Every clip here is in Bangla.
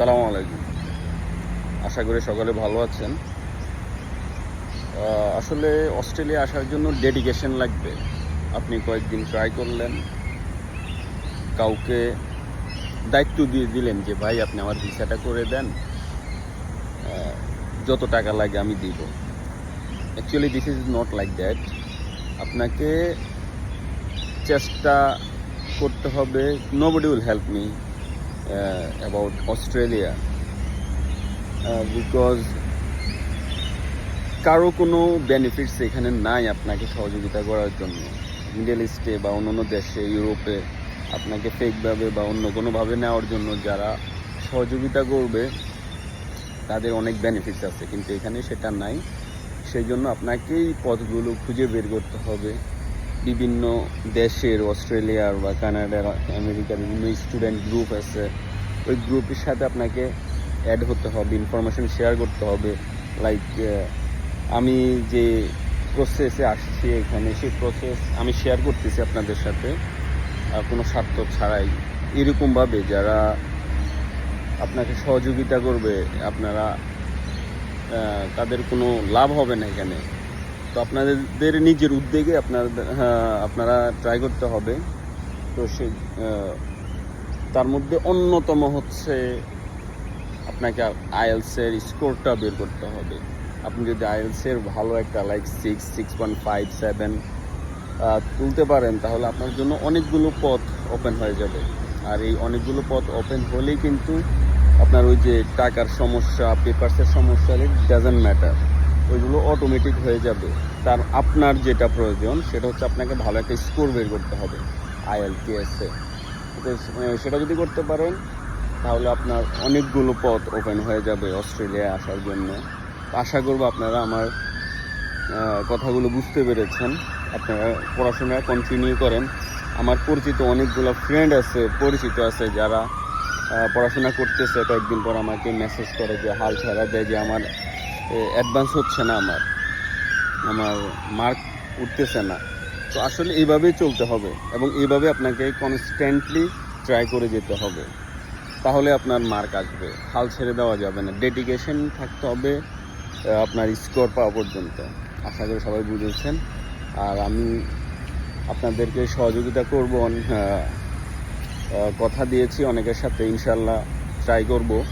আসসালামু আলাইকুম। আশা করি সকলে ভালো আছেন। আসলে অস্ট্রেলিয়া আসার জন্য ডেডিকেশন লাগবে। আপনি কয়েকদিন ট্রাই করলেন। কাউকে দায়িত্ব দিয়ে দিলেন যে, ভাই, আপনি আমার ভিসাটা করে দেন। যত টাকা লাগে আমি দিব। Actually this is not like that আপনাকে চেষ্টা করতে হবে। Nobody will help me about Australia because কারও কোনো বেনিফিটস এখানে নাই আপনাকে সহযোগিতা করার জন্য। মিডল ইস্টে বা অন্য অন্য দেশে ইউরোপে আপনাকে ফেকভাবে বা অন্য কোনোভাবে নেওয়ার জন্য যারা সহযোগিতা করবে, তাদের অনেক বেনিফিটস আছে। কিন্তু এখানে সেটা নাই। সেই জন্য আপনাকেই পথগুলো খুঁজে বের করতে হবে। বিভিন্ন দেশের, অস্ট্রেলিয়ার বা কানাডার, আমেরিকার বিভিন্ন স্টুডেন্ট গ্রুপ আছে। ওই গ্রুপের সাথে আপনাকে অ্যাড হতে হবে ইনফরমেশন শেয়ার করতে হবে। লাইক আমি যে প্রসেসে আসছি এখানে, সেই প্রসেস আমি শেয়ার করতেছি আপনাদের সাথে। কোনো স্বার্থ ছাড়াই। এরকমভাবে যারা আপনাকে সহযোগিতা করবে, আপনারা তাদের কোনো লাভ হবে না এখানে। তো আপনাদের নিজের উদ্যোগে আপনার হ্যাঁ, আপনারা ট্রাই করতে হবে। তো সে তার মধ্যে অন্যতম হচ্ছে আপনাকে আইএলসের স্কোরটা বের করতে হবে। আপনি যদি আইএলসের ভালো একটা like six six point five seven তুলতে পারেন তাহলে আপনার জন্য অনেকগুলো পথ ওপেন হয়ে যাবে। আর এই অনেকগুলো পথ ওপেন হলেই কিন্তু আপনার ওই যে টাকার সমস্যা পেপারসের সমস্যা ইট ডাজেন্ট ম্যাটার ওইগুলো অটোমেটিক হয়ে যাবে। তার আপনার যেটা প্রয়োজন, সেটা হচ্ছে আপনাকে ভালো একটা স্কোর বের করতে হবে আইএলটিএসে সেটা যদি করতে পারেন, তাহলে আপনার অনেকগুলো পথ ওপেন হয়ে যাবে অস্ট্রেলিয়ায় আসার জন্য। আশা করব আপনারা আমার কথাগুলো বুঝতে পেরেছেন। আপনারা পড়াশোনা কন্টিনিউ করেন। আমার পরিচিত অনেকগুলো ফ্রেন্ড আছে, পরিচিত আছে যারা পড়াশোনা করতেছে। কয়েকদিন পর আমাকে মেসেজ করে যে, হাল ছাড়া দেয় যে আমার অ্যাডভান্স হচ্ছে না আমার। আমার মার্ক উঠতেছে না। তো আসলে এইভাবেই চলতে হবে এবং এইভাবে আপনাকে কনস্ট্যান্টলি ট্রাই করে যেতে হবে। তাহলে আপনার মার্ক আসবে। হাল ছেড়ে দেওয়া যাবে না। ডেডিকেশন থাকতে হবে আপনার স্কোর পাওয়া পর্যন্ত। আশা করি সবাই বুঝেছেন। আর আমি আপনাদেরকে সহযোগিতা করব। আহ, কথা দিয়েছি অনেকের সাথে। ইনশাল্লাহ ট্রাই করব।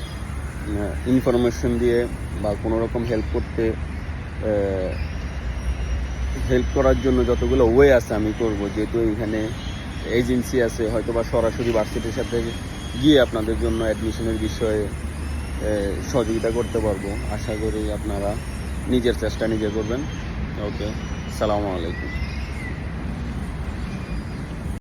ইনফরমেশন দিয়ে বা কোনো রকম হেল্প করতে হেল্প করার জন্য যতগুলো ওয়ে আছে আমি করব। যেহেতু এখানে এজেন্সি আছে হয়তো বা সরাসরি ভার্সিটির সাথে গিয়ে আপনাদের জন্য অ্যাডমিশনের বিষয়ে সহযোগিতা করতে পারব। আশা করি আপনারা নিজের চেষ্টা নিজে করবেন। ওকে সালামু আলাইকুম।